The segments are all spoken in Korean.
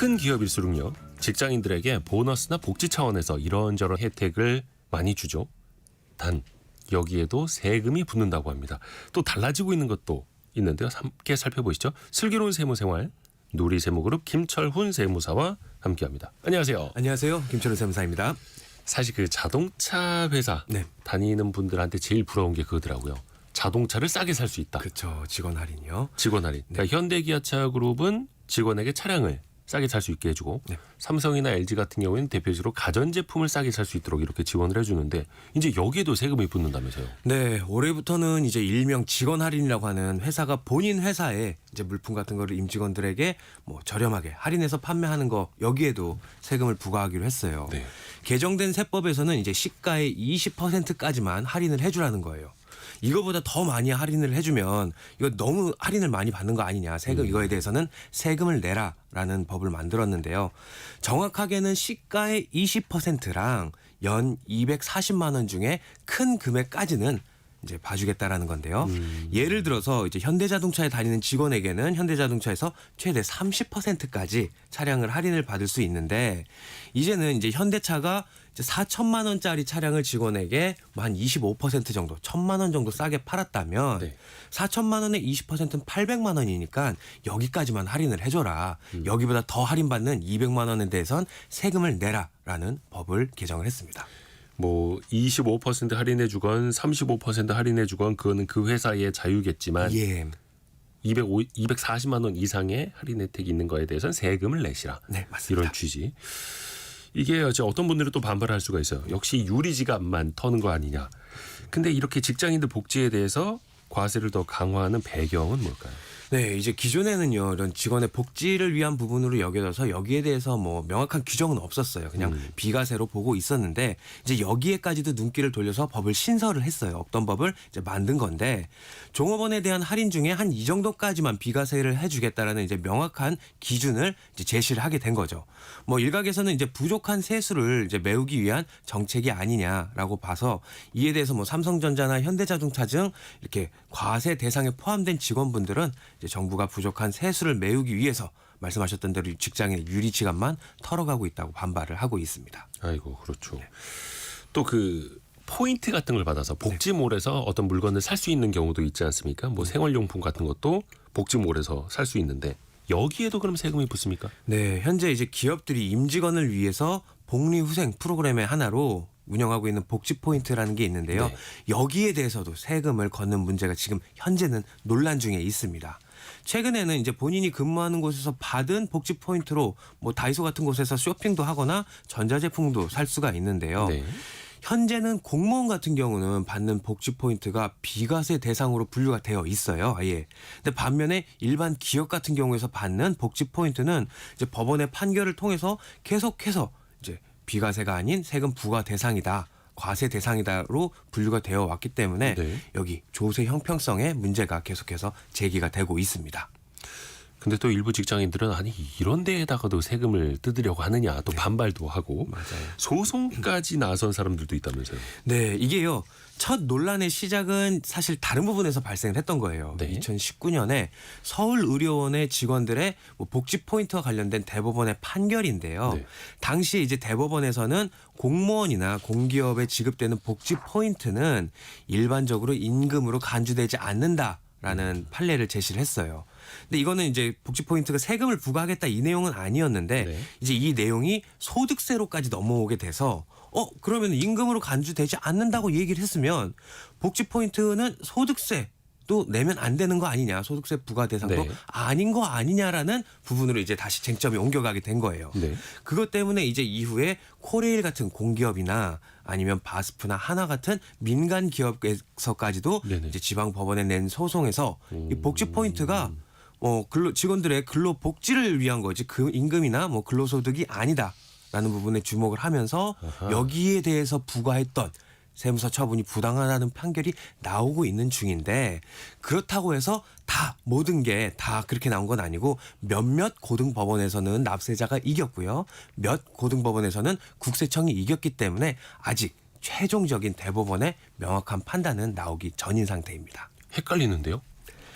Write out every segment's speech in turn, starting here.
큰 기업일수록요 직장인들에게 보너스나 복지 차원에서 이런저런 혜택을 많이 주죠. 단 여기에도 세금이 붙는다고 합니다. 또 달라지고 있는 것도 있는데요. 함께 살펴보시죠. 슬기로운 세무생활 누리세무그룹 김철훈 세무사와 함께합니다. 안녕하세요. 안녕하세요. 김철우 세무사입니다. 사실 그 자동차 회사 네. 다니는 분들한테 제일 부러운 게 그거더라고요. 자동차를 싸게 살 수 있다. 그렇죠. 직원 할인이요. 직원 할인. 네. 그러니까 현대기아차 그룹은 직원에게 차량을 싸게 살 수 있게 해주고 네. 삼성이나 LG 같은 경우에는 대표적으로 가전제품을 싸게 살 수 있도록 이렇게 지원을 해주는데 이제 여기에도 세금이 붙는다면서요. 네, 올해부터는 이제 일명 직원 할인이라고 하는 회사가 본인 회사에 이제 물품 같은 거를 임직원들에게 뭐 저렴하게 할인해서 판매하는 거 여기에도 세금을 부과하기로 했어요. 네. 개정된 세법에서는 이제 시가의 20%까지만 할인을 해주라는 거예요. 이거보다 더 많이 할인을 해주면 이거 너무 할인을 많이 받는 거 아니냐 세금 이거에 대해서는 세금을 내라라는 법을 만들었는데요. 정확하게는 시가의 20%랑 연 240만 원 중에 큰 금액까지는 이제 봐주겠다라는 건데요. 예를 들어서 이제 현대자동차에 다니는 직원에게는 현대자동차에서 최대 30%까지 차량을 할인을 받을 수 있는데 이제는 이제 현대차가 이제 4천만 원짜리 차량을 직원에게 뭐 한 25% 정도, 1천만 원 정도 싸게 팔았다면 네. 4천만 원의 20%는 800만 원이니까 여기까지만 할인을 해줘라. 여기보다 더 할인받는 200만 원에 대해선 세금을 내라라는 법을 개정을 했습니다. 뭐 25% 할인해 주건 35% 할인해 주건 그거는 그 회사의 자유겠지만 예, 205, 240만 원 이상의 할인 혜택이 있는 거에 대해서는 세금을 내시라. 네 맞습니다. 이런 취지. 이게 이제 어떤 분들은 또 반발할 수가 있어요. 역시 유리 지갑만 터는 거 아니냐. 근데 이렇게 직장인들 복지에 대해서 과세를 더 강화하는 배경은 뭘까요? 네, 이제 기존에는요 이런 직원의 복지를 위한 부분으로 여겨져서 여기에 대해서 뭐 명확한 규정은 없었어요. 그냥 음. 비과세로 보고 있었는데 이제 여기에까지도 눈길을 돌려서 법을 신설을 했어요. 없던 법을 이제 만든 건데 종업원에 대한 할인 중에 한 이 정도까지만 비과세를 해주겠다라는 이제 명확한 기준을 이제 제시를 하게 된 거죠. 뭐 일각에서는 이제 부족한 세수를 이제 메우기 위한 정책이 아니냐라고 봐서 이에 대해서 뭐 삼성전자나 현대자동차 등 이렇게 과세 대상에 포함된 직원분들은 정부가 부족한 세수를 메우기 위해서 말씀하셨던 대로 직장의 유리 지갑만 털어가고 있다고 반발을 하고 있습니다. 아이고 그렇죠. 또그 포인트 같은 걸 받아서 복지몰에서 어떤 물건을 살 수 있는 경우도 있지 않습니까? 뭐 생활용품 같은 것도 복지몰에서 살 수 있는데 여기에도 그럼 세금이 붙습니까? 네, 현재 이제 기업들이 임직원을 위해서 복리후생 프로그램의 하나로 운영하고 있는 복지 포인트라는 게 있는데요. 네. 여기에 대해서도 세금을 걷는 문제가 지금 현재는 논란 중에 있습니다. 최근에는 이제 본인이 근무하는 곳에서 받은 복지 포인트로 뭐 다이소 같은 곳에서 쇼핑도 하거나 전자제품도 살 수가 있는데요. 네. 현재는 공무원 같은 경우는 받는 복지 포인트가 비과세 대상으로 분류가 되어 있어요. 아예. 근데 반면에 일반 기업 같은 경우에서 받는 복지 포인트는 이제 법원의 판결을 통해서 계속해서 이제 비과세가 아닌 세금 부과 대상이다. 과세 대상이다로 분류가 되어 왔기 때문에 네. 여기 조세 형평성에 문제가 계속해서 제기가 되고 있습니다. 근데 또 일부 직장인들은 아니 이런 데에다가도 세금을 뜯으려고 하느냐 또 반발도 하고 맞아요. 소송까지 나선 사람들도 있다면서요. 네, 이게요. 첫 논란의 시작은 사실 다른 부분에서 발생을 했던 거예요. 네. 2019년에 서울의료원의 직원들의 뭐 복지 포인트와 관련된 대법원의 판결인데요. 네. 당시 이제 대법원에서는 공무원이나 공기업에 지급되는 복지 포인트는 일반적으로 임금으로 간주되지 않는다 라는 판례를 제시를 했어요. 근데 이거는 이제 복지 포인트가 세금을 부과하겠다 이 내용은 아니었는데 네. 이제 이 내용이 소득세로까지 넘어오게 돼서 어 그러면 임금으로 간주되지 않는다고 얘기를 했으면 복지 포인트는 소득세도 내면 안 되는 거 아니냐 소득세 부과 대상도 네. 아닌 거 아니냐라는 부분으로 이제 다시 쟁점이 옮겨가게 된 거예요. 네. 그것 때문에 이제 이후에 코레일 같은 공기업이나 아니면 바스프나 하나 같은 민간 기업에서까지도 네네. 이제 지방 법원에 낸 소송에서 이 복지 포인트가 어 근로 직원들의 근로 복지를 위한 거지 그 임금이나 뭐 근로소득이 아니다라는 부분에 주목을 하면서 아하. 여기에 대해서 부과했던 세무서 처분이 부당하다는 판결이 나오고 있는 중인데 그렇다고 해서 다 모든 게 다 그렇게 나온 건 아니고 몇몇 고등법원에서는 납세자가 이겼고요. 몇 고등법원에서는 국세청이 이겼기 때문에 아직 최종적인 대법원의 명확한 판단은 나오기 전인 상태입니다. 헷갈리는데요.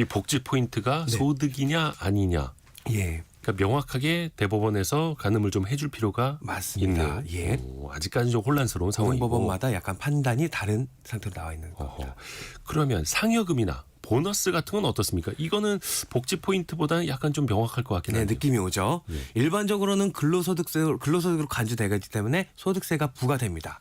이 복지 포인트가 네. 소득이냐 아니냐. 예. 그러니까 명확하게 대법원에서 가늠을 좀 해줄 필요가 맞습니다. 있네요. 예. 오, 아직까지 좀 혼란스러운 상황이고. 법원마다 약간 판단이 다른 상태로 나와 있는 어허. 겁니다. 그러면 상여금이나 보너스 같은 건 어떻습니까? 이거는 복지 포인트보다는 약간 좀 명확할 것 같긴 네, 한데. 느낌이 오죠. 예. 일반적으로는 근로소득세 근로소득으로 간주되기 때문에 소득세가 부과됩니다.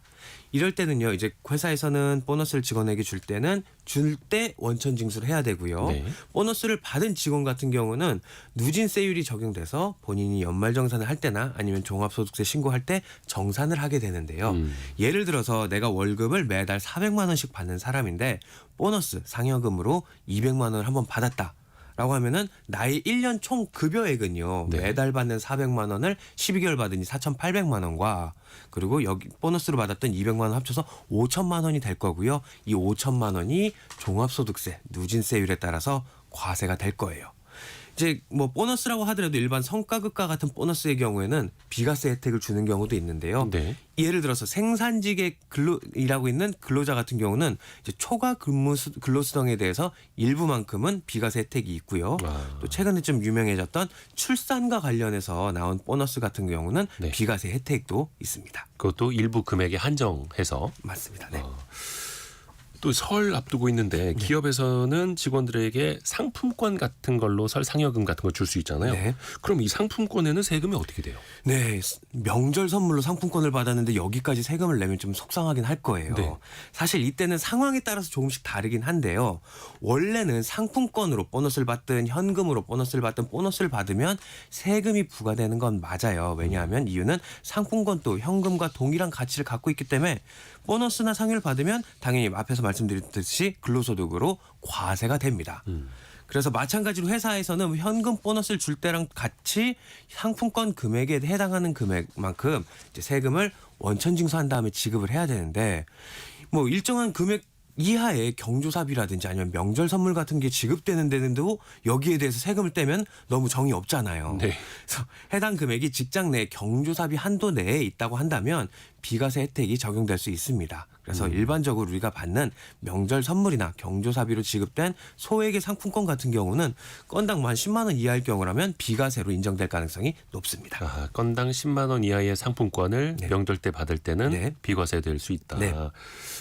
이럴 때는요, 이제 회사에서는 보너스를 직원에게 줄 때는 줄 때 원천 징수를 해야 되고요. 네. 보너스를 받은 직원 같은 경우는 누진 세율이 적용돼서 본인이 연말 정산을 할 때나 아니면 종합소득세 신고할 때 정산을 하게 되는데요. 음. 예를 들어서 내가 월급을 매달 400만 원씩 받는 사람인데 보너스 상여금으로 200만 원을 한번 받았다. 라고 하면은 나의 1년 총 급여액은요. 네. 매달 받는 400만 원을 12개월 받으니 4,800만 원과 그리고 여기 보너스로 받았던 200만 원 합쳐서 5천만 원이 될 거고요. 이 5천만 원이 종합소득세 누진세율에 따라서 과세가 될 거예요. 이제 뭐 보너스라고 하더라도 일반 성과급과 같은 보너스의 경우에는 비과세 혜택을 주는 경우도 있는데요. 네. 예를 들어서 생산직에 근로 일하고 있는 근로자 같은 경우는 이제 초과 근무 수, 근로 수당에 대해서 일부만큼은 비과세 혜택이 있고요. 아. 또 최근에 좀 유명해졌던 출산과 관련해서 나온 보너스 같은 경우는 네. 비과세 혜택도 있습니다. 그것도 일부 금액에 한정해서 맞습니다. 네. 어, 또 설 앞두고 있는데 기업에서는 직원들에게 상품권 같은 걸로 설 상여금 같은 거줄수 있잖아요. 네. 그럼 이 상품권에는 세금이 어떻게 돼요? 네, 명절 선물로 상품권을 받았는데 여기까지 세금을 내면 좀 속상하긴 할 거예요. 네. 사실 이때는 상황에 따라서 조금씩 다르긴 한데요. 원래는 상품권으로 보너스를 받든 현금으로 보너스를 받든 보너스를 받으면 세금이 부과되는 건 맞아요. 왜냐하면 이유는 상품권도 현금과 동일한 가치를 갖고 있기 때문에 보너스나 상여를 받으면 당연히 앞에서 말씀드렸듯이 근로소득으로 과세가 됩니다. 그래서 마찬가지로 회사에서는 현금 보너스를 줄 때랑 같이 상품권 금액에 해당하는 금액만큼 이제 세금을 원천 징수한 다음에 지급을 해야 되는데 뭐 일정한 금액 이하의 경조사비라든지 아니면 명절 선물 같은 게 지급되는 데는도 여기에 대해서 세금을 떼면 너무 정이 없잖아요. 네. 그래서 해당 금액이 직장 내 경조사비 한도 내에 있다고 한다면 비과세 혜택이 적용될 수 있습니다. 그래서 음. 일반적으로 우리가 받는 명절 선물이나 경조사비로 지급된 소액의 상품권 같은 경우는 건당 만 10만 원 이하일 경우라면 비과세로 인정될 가능성이 높습니다. 아, 건당 10만 원 이하의 상품권을 네. 명절 때 받을 때는 네. 비과세 될 수 있다. 네.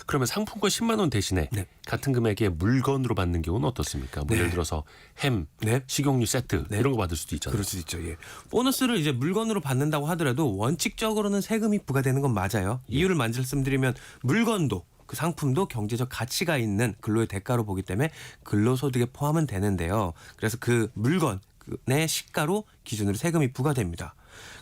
그러면 상품권 10만 원 대신에 네. 같은 금액의 물건으로 받는 경우는 어떻습니까? 뭐 네. 예를 들어서 햄, 네. 식용유 세트 네. 이런 거 받을 수도 있잖아요. 그럴 수 있죠. 예. 보너스를 이제 물건으로 받는다고 하더라도 원칙적으로는 세금이 부과되는 건 맞아요. 예. 이유를 말씀드리면 물건도 그 상품도 경제적 가치가 있는 근로의 대가로 보기 때문에 근로소득에 포함은 되는데요. 그래서 그 물건의 시가로 기준으로 세금이 부과됩니다.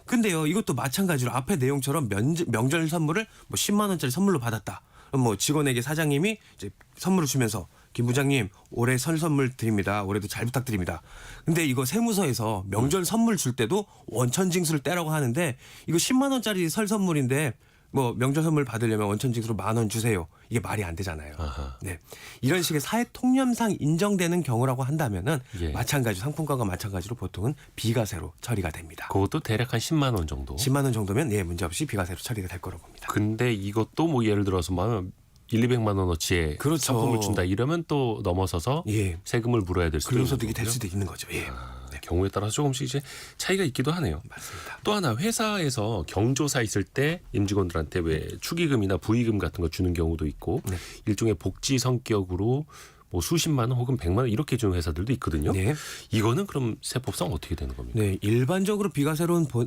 근데요, 이것도 마찬가지로 앞의 내용처럼 면, 명절 선물을 뭐 10만 원짜리 선물로 받았다. 뭐 직원에게 사장님이 이제 선물을 주면서 김 부장님 올해 설 선물 드립니다. 올해도 잘 부탁드립니다. 근데 이거 세무서에서 명절 선물 줄 때도 원천 징수를 떼라고 하는데 이거 10만 원짜리 설 선물인데 뭐 명절 선물 받으려면 원천 징수로 만 원 주세요. 이게 말이 안 되잖아요. 아하. 네. 이런 식의 사회 통념상 인정되는 경우라고 한다면은 예. 마찬가지 상품권과 마찬가지로 보통은 비과세로 처리가 됩니다. 그것도 대략 한 10만 원 정도. 10만 원 정도면 예 문제 없이 비과세로 처리가 될 거라고 봅니다. 근데 이것도 뭐 예를 들어서 막 1, 200만 원어치의 그렇죠. 상품을 준다 이러면 또 넘어서서 예. 세금을 물어야 될 수도 근로소득이 될. 수도 있는 거죠. 예. 아, 경우에 따라서 조금씩 이제 차이가 있기도 하네요. 맞습니다. 또 하나 회사에서 경조사 있을 때 임직원들한테 왜 축의금이나 부의금 같은 거 주는 경우도 있고 네. 일종의 복지 성격으로 뭐 수십만 원 혹은 백만 원 이렇게 주는 회사들도 있거든요. 네. 이거는 그럼 세법상 어떻게 되는 겁니까? 네, 일반적으로 비과세로는 보,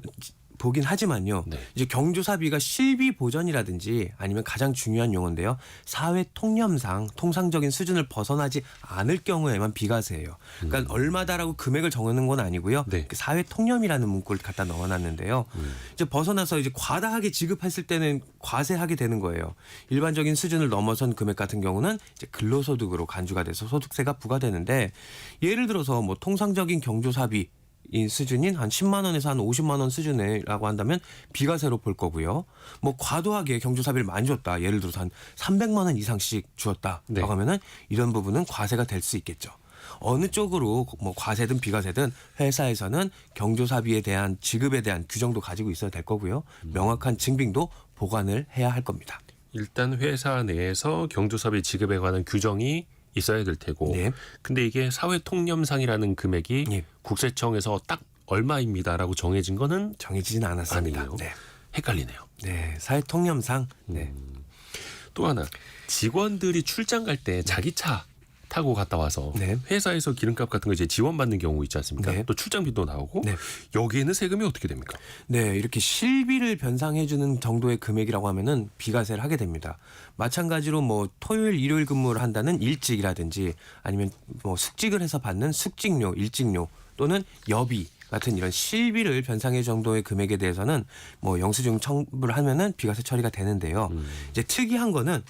보긴 하지만요. 네. 이제 경조사비가 실비 보전이라든지 아니면 가장 중요한 용어인데요. 사회 통념상 통상적인 수준을 벗어나지 않을 경우에만 비과세예요. 그러니까 얼마다라고 금액을 정하는 건 아니고요. 네. 그 사회 통념이라는 문구를 갖다 넣어놨는데요. 이제 벗어나서 이제 과다하게 지급했을 때는 과세하게 되는 거예요. 일반적인 수준을 넘어선 금액 같은 경우는 이제 근로소득으로 간주가 돼서 소득세가 부과되는데 예를 들어서 뭐 통상적인 경조사비 인 수준인 한 10만 원에서 한 50만 원 수준이라고 한다면 비과세로 볼 거고요. 뭐 과도하게 경조사비를 많이 줬다. 예를 들어서 한 300만 원 이상씩 주었다라고 네. 하면은 이런 부분은 과세가 될 수 있겠죠. 어느 쪽으로 뭐 과세든 비과세든 회사에서는 경조사비에 대한 지급에 대한 규정도 가지고 있어야 될 거고요. 명확한 증빙도 보관을 해야 할 겁니다. 일단 회사 내에서 경조사비 지급에 관한 규정이 있어야 될 테고 네. 근데 이게 사회 통념상이라는 금액이 예. 국세청에서 딱 얼마입니다라고 정해진 거는 정해지진 않았습니다. 아니에요. 네. 헷갈리네요. 네, 사회 통념상 네. 또 하나 직원들이 출장 갈 때 자기 차 타고 갔다 와서 네. 회사에서 기름값 같은 거 이제 지원받는 경우 있지 않습니까? 네. 또 출장비도 나오고 네. 여기에는 세금이 어떻게 됩니까? 네, 이렇게 실비를 변상해 주는 정도의 금액이라고 하면은 비과세를 하게 됩니다. 마찬가지로 뭐 토요일, 일요일 근무를 한다는 일직이라든지 아니면 뭐 숙직을 해서 받는 숙직료, 일직료 또는 여비 같은 이런 실비를 변상해 정도의 금액에 대해서는 뭐 영수증 청구를 하면은 비과세 처리가 되는데요. 이제 특이한 거는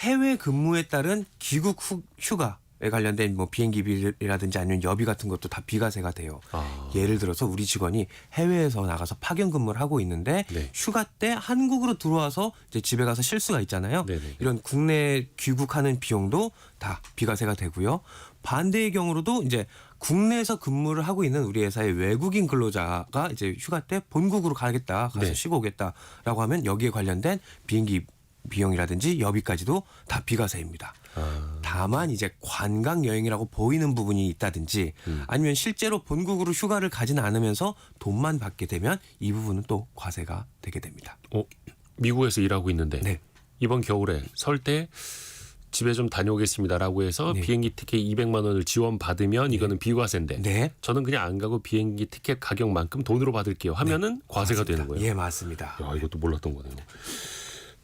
해외 근무에 따른 귀국 후, 휴가에 관련된 뭐 비행기비라든지 아니면 여비 같은 것도 다 비과세가 돼요. 아. 예를 들어서 우리 직원이 해외에서 나가서 파견 근무를 하고 있는데 네. 휴가 때 한국으로 들어와서 이제 집에 가서 실수가 있잖아요. 네네. 이런 국내 귀국하는 비용도 다 비과세가 되고요. 반대의 경우로도 이제 국내에서 근무를 하고 있는 우리 회사의 외국인 근로자가 이제 휴가 때 본국으로 가겠다 가서 네. 쉬고 오겠다라고 하면 여기에 관련된 비행기 비용이라든지 여비까지도 다 비과세입니다. 아, 다만 이제 관광 여행이라고 보이는 부분이 있다든지 음. 아니면 실제로 본국으로 휴가를 가지는 않으면서 돈만 받게 되면 이 부분은 또 과세가 되게 됩니다. 어, 미국에서 일하고 있는데 네. 이번 겨울에 설 때 집에 좀 다녀오겠습니다라고 해서 네. 비행기 티켓 200만 원을 지원 받으면 이거는 비과세인데 네. 저는 그냥 안 가고 비행기 티켓 가격만큼 돈으로 받을게요 하면은 과세가 맞습니다. 되는 거예요. 예, 맞습니다. 야, 이것도 몰랐던 거네요.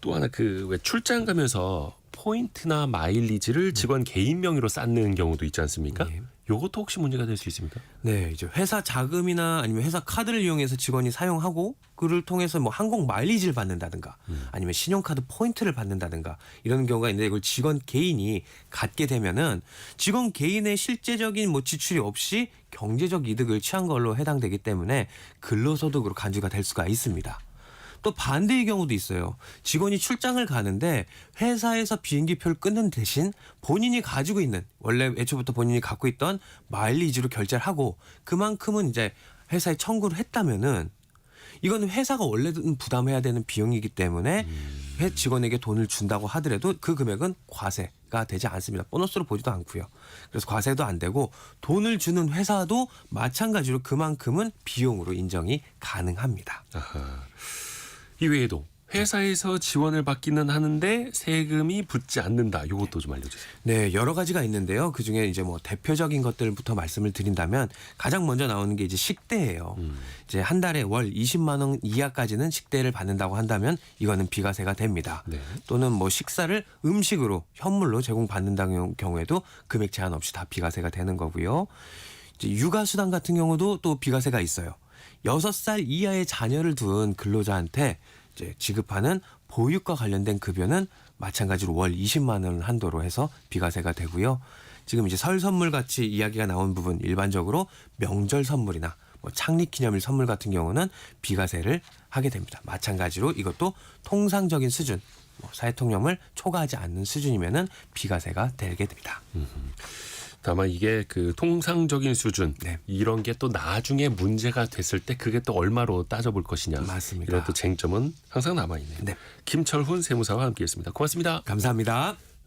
또 하나 그 왜 출장 가면서 포인트나 마일리지를 직원 개인 명의로 쌓는 경우도 있지 않습니까? 네. 요것도 혹시 문제가 될 수 있습니까? 네, 이제 회사 자금이나 아니면 회사 카드를 이용해서 직원이 사용하고 그를 통해서 뭐 항공 마일리지를 받는다든가 아니면 신용카드 포인트를 받는다든가 이런 경우가 있는데 이걸 직원 개인이 갖게 되면은 직원 개인의 실제적인 뭐 지출이 없이 경제적 이득을 취한 걸로 해당되기 때문에 근로소득으로 간주가 될 수가 있습니다. 또 반대의 경우도 있어요. 직원이 출장을 가는데 회사에서 비행기표를 끊는 대신 본인이 가지고 있는 원래 애초부터 본인이 갖고 있던 마일리지로 결제를 하고 그만큼은 이제 회사에 청구를 했다면은 이거는 회사가 원래는 부담해야 되는 비용이기 때문에 회 직원에게 돈을 준다고 하더라도 그 금액은 과세가 되지 않습니다. 보너스로 보지도 않고요. 그래서 과세도 안 되고 돈을 주는 회사도 마찬가지로 그만큼은 비용으로 인정이 가능합니다. 아하. 이외에도 회사에서 지원을 받기는 하는데 세금이 붙지 않는다. 요것도 좀 알려주세요. 네, 여러 가지가 있는데요. 그 중에 이제 뭐 대표적인 것들부터 말씀을 드린다면 가장 먼저 나오는 게 이제 식대예요. 이제 한 달에 월 20만 원 이하까지는 식대를 받는다고 한다면 이거는 비과세가 됩니다. 네. 또는 뭐 식사를 음식으로 현물로 제공받는다는 경우에도 금액 제한 없이 다 비과세가 되는 거고요. 이제 육아 수당 같은 경우도 또 비과세가 있어요. 여섯 살 이하의 자녀를 둔 근로자한테 이제 지급하는 보육과 관련된 급여는 마찬가지로 월 20만 원 한도로 해서 비과세가 되고요. 지금 이제 설 선물 같이 이야기가 나온 부분 일반적으로 명절 선물이나 뭐 창립 기념일 선물 같은 경우는 비과세를 하게 됩니다. 마찬가지로 이것도 통상적인 수준, 뭐 사회통념을 초과하지 않는 수준이면은 비과세가 되게 됩니다. 다만 이게 그 통상적인 수준 네. 이런 게 또 나중에 문제가 됐을 때 그게 또 얼마로 따져볼 것이냐 맞습니다. 이런 또 쟁점은 항상 남아 있네요. 네. 김철훈 세무사와 함께했습니다. 고맙습니다. 감사합니다.